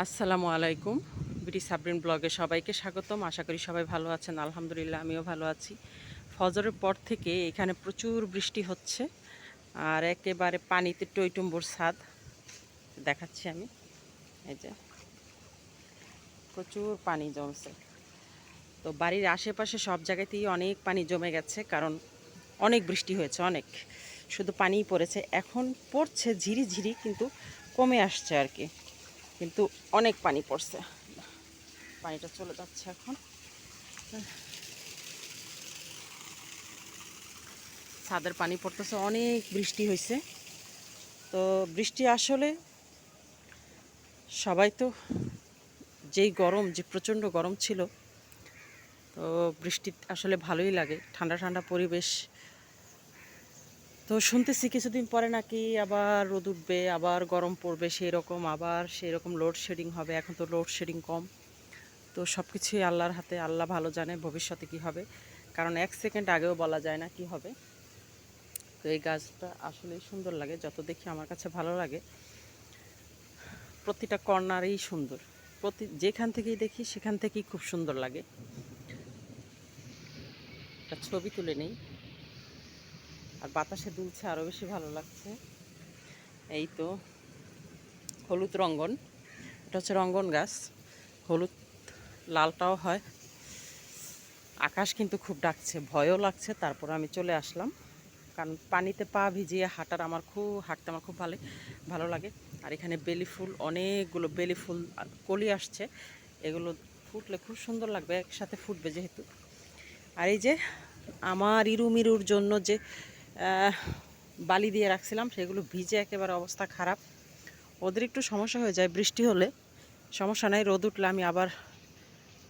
আসসালামু আলাইকুম। বিটি সাবরিন ব্লগে সবাইকে স্বাগতম। আশা করি সবাই ভালো আছেন। আলহামদুলিল্লাহ, আমিও ভালো আছি। ফজরের পর থেকে এখানে প্রচুর বৃষ্টি হচ্ছে আর একেবারে পানিতে টইটুম্বুর ছাদ দেখাচ্ছি আমি। এই যে, প্রচুর পানি জমছে। তো বাড়ির আশেপাশে সব জায়গাতেই অনেক পানি জমে গেছে কারণ অনেক বৃষ্টি হয়েছে, অনেক। শুধু পানিই পড়েছে। এখন পড়ছে ঝিরি ঝিরি কিন্তু কমে আসছে আর কি। কিন্তু অনেক পানি পড়ছে। পানিটা চলে যাচ্ছে এখন। ছাদের পানি পড়তেছে, অনেক বৃষ্টি হয়েছে। তো বৃষ্টি আসলে সবাই তো যেই গরম, যে প্রচণ্ড গরম ছিল, তো বৃষ্টি আসলে ভালোই লাগে। ঠান্ডা ঠান্ডা পরিবেশ তো শুনতেছি কিছুদিন পরে নাকি আবার রোদ উঠবে, আবার গরম পড়বে সেই রকম আবার সেই রকম লোডশেডিং হবে, এখন তো লোডশেডিং কম। তো সব কিছুই আল্লাহর হাতে, আল্লাহ ভালো জানে ভবিষ্যতে কি হবে। কারণ এক সেকেন্ড আগেও বলা যায় না কি হবে। তো এই গাছটা আসলেই সুন্দর লাগে, যত দেখি আমার কাছে ভালো লাগে। প্রতিটা কর্নারেই সুন্দর। প্রতি, যেখান থেকেই দেখি সেখান থেকেই খুব সুন্দর লাগে। একটা ছবি তুলে নেই। আর বাতাসে দুলছে আরও বেশি ভালো লাগছে। এই তো হলুদ রঙ্গন। এটা হচ্ছে রঙ্গন গাছ। হলুদ লালটাও হয়। আকাশ কিন্তু খুব ডাকছে, ভয়ও লাগছে। তারপর আমি চলে আসলাম। কারণ পানিতে পা ভিজিয়ে হাঁটার আমার খুব, হাঁটতে আমার খুব ভালো ভালো লাগে। আর এখানে বেলি ফুল, অনেকগুলো বেলি ফুল, কলি আসছে। এগুলো ফুটলে খুব সুন্দর লাগবে, একসাথে ফুটবে যেহেতু। আর এই যে আমার ইরু মিরুর জন্য যে বালি দিয়ে রাখছিলাম, সেগুলো ভিজে একেবারে অবস্থা খারাপ। ওদের একটু সমস্যা হয়ে যায় বৃষ্টি হলে। সমস্যা নাই, রোদ উঠলে আমি আবার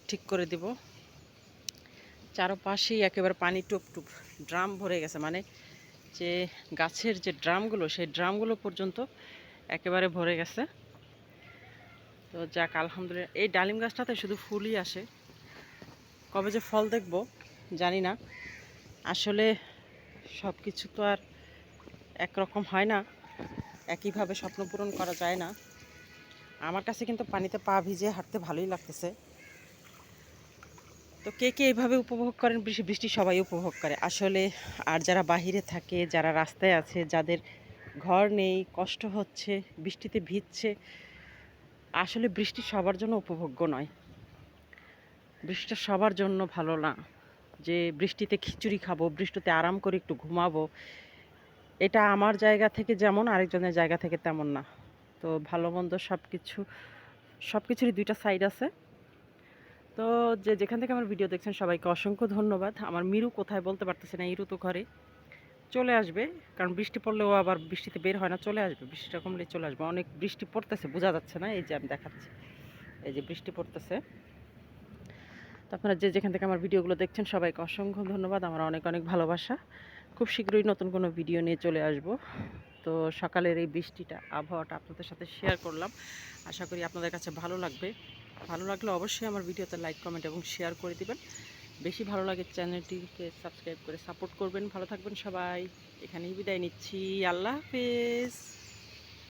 ঠিক করে দিব। চারপাশেই একেবারে পানি টুপ টুপ, ড্রাম ভরে গেছে। মানে যে গাছের যে ড্রামগুলো, সেই ড্রামগুলো পর্যন্ত একেবারে ভরে গেছে। তো যাক, আলহামদুলিল্লাহ। এই ডালিম গাছটাতে শুধু ফুলই আসে। কবে যে ফল দেখব, জানি না। আসলে সব কিছু তো আর একরকম হয় না। একইভাবে স্বপ্ন পূরণ করা যায় না। আমার কাছে কিন্তু পানিতে পা ভিজিয়ে হাঁটতে ভালোই লাগতেছে। তো কে কে এইভাবে উপভোগ করেন? বৃষ্টি বৃষ্টি সবাই উপভোগ করে। আসলে আর যারা বাহিরে থাকে, যারা রাস্তায় আছে, যাদের ঘর নেই, কষ্ট হচ্ছে, বৃষ্টিতে ভিজছে, আসলে বৃষ্টি সবার জন্য উপভোগ্য নয়। বৃষ্টিটা সবার জন্য ভালো না। যে বৃষ্টিতে খিচুড়ি খাব, বৃষ্টিতে আরাম করে একটু ঘুমাবো, এটা আমার জায়গা থেকে যেমন, আরেকজনের জায়গা থেকে তেমন না। তো ভালো মন্দ সব কিছু সব কিছুরই দুইটা সাইড আছে। তো যে যেখান থেকে আমার ভিডিও দেখছেন, সবাইকে অসংখ্য ধন্যবাদ। আমার মিরু কোথায় বলতে পারতেছে না, ইরু তো ঘরে। চলে আসবে, কারণ বৃষ্টি পড়লেও আবার বৃষ্টিতে বের হয় না, চলে আসবে। বৃষ্টিটা কমলে চলে আসবে। অনেক বৃষ্টি পড়তেছে, বোঝা যাচ্ছে না, এই যে আমি দেখাচ্ছি। এই যে বৃষ্টি পড়তেছে। আপনারা যে যেখান থেকে আমার ভিডিওগুলো দেখছেন, সবাইকে অসংখ্য ধন্যবাদ। আমার অনেক অনেক ভালোবাসা। খুব শীঘ্রই নতুন কোনো ভিডিও নিয়ে চলে আসব। তো সকালের এই বৃষ্টিটা, আবহাওয়াটা আপনাদের সাথে শেয়ার করলাম। আশা করি আপনাদের কাছে ভালো লাগবে। ভালো লাগলে অবশ্যই আমার ভিডিওতে লাইক কমেন্ট এবং শেয়ার করে দিবেন। বেশি ভালো লাগে চ্যানেলটিকে সাবস্ক্রাইব করে সাপোর্ট করবেন। ভালো থাকবেন সবাই। এখানেই বিদায় নিচ্ছি। আল্লাহ হাফেজ।